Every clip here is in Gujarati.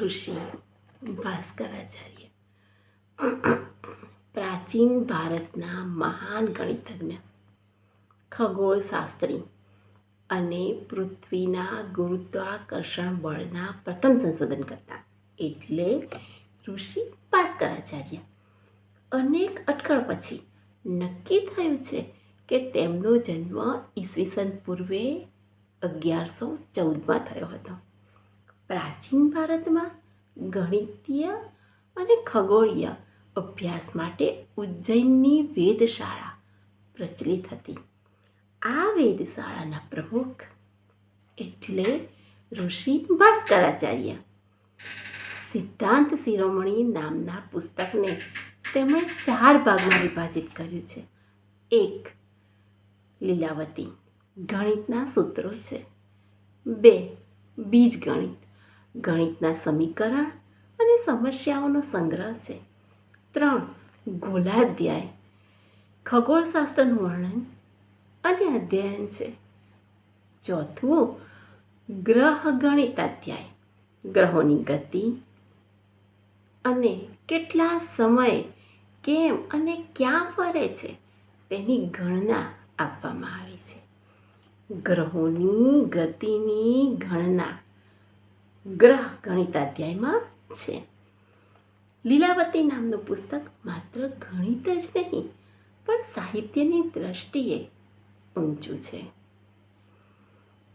ઋષિ ભાસ્કરાચાર્ય. પ્રાચીન ભારતના મહાન ગણિતજ્ઞ, ખગોળશાસ્ત્રી અને પૃથ્વીના ગુરુત્વાકર્ષણ બળના પ્રથમ સંશોધન કરતા, એટલે ઋષિ ભાસ્કરાચાર્ય. અનેક અટકળ પછી નક્કી થયું છે કે તેમનો જન્મ ઈસવીસન પૂર્વે અગિયારસો ચૌદમાં થયો હતો. પ્રાચીન ભારતમાં ગણિતીય અને ખગોળીય અભ્યાસ માટે ઉજ્જૈનની વેધશાળા પ્રચલિત હતી. આ વેધશાળાના પ્રમુખ એટલે ઋષિ ભાસ્કરાચાર્ય. સિદ્ધાંત શિરોમણી નામના પુસ્તકને તેમણે ચાર ભાગમાં વિભાજિત કર્યું છે. એક, લીલાવતી ગણિતના સૂત્રો છે. બે, બીજગણિત. ગણિતના સમીકરણ અને સમસ્યાઓનો સંગ્રહ છે. ત્રણ, ગોલાધ્યાય. ખગોળશાસ્ત્રનું વર્ણન અને અધ્યયન છે. ચોથું ગ્રહ ગણિતાધ્યાય ગ્રહોની ગતિ અને કેટલા સમયે, કેમ અને ક્યાં ફરે છે તેની ગણના આપવામાં આવી છે. ગ્રહોની ગતિની ગણના. ગ્રહ ગણિતાધ્યાયમાં છે. લીલાવતી નામનું પુસ્તક માત્ર ગણિત જ નહીં, પણ સાહિત્યની દ્રષ્ટિએ ઊંચું છે.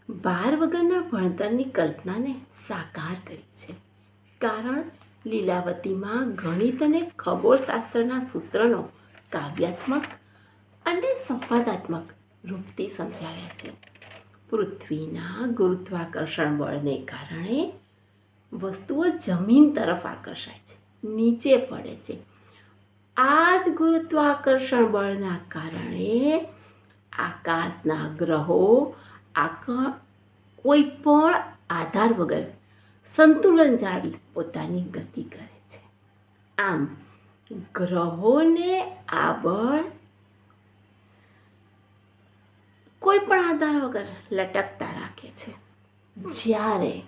બાર વગરના ભણતરની કલ્પનાને સાકાર કરી છે. કારણ લીલાવતીમાં ગણિત અને ખગોળશાસ્ત્રના સૂત્રનો કાવ્યાત્મક અને સંવાદાત્મક રૂપથી સમજાવ્યા છે. પૃથ્વીના ગુરુત્વાકર્ષણ બળને કારણે વસ્તુઓ જમીન તરફ આકર્ષાય છે, નીચે પડે છે. આ જ ગુરુત્વાકર્ષણ બળના કારણે આકાશના ગ્રહો આકા, કોઈ પણ આધાર વગર સંતુલન જાળવી પોતાની ગતિ કરે છે. આમ ગ્રહોને આ બળ કોઈ પણ આધાર વગર લટકતા રાખે છે. જ્યારે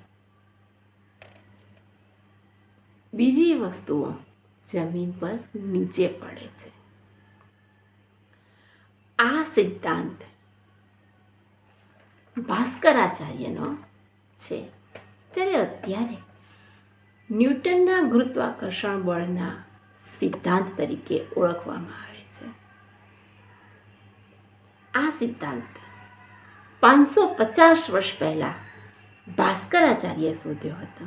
બીજી વસ્તુઓ જમીન પર નીચે પડે છે. આ સિદ્ધાંત ભાસ્કરાચાર્યનો છે, જ્યારે અત્યારે ન્યૂટનના ગુરુત્વાકર્ષણ બળના સિદ્ધાંત તરીકે ઓળખવામાં આવે છે. આ સિદ્ધાંત પાંચસો પચાસ વર્ષ પહેલાં ભાસ્કરાચાર્ય શોધ્યો હતો.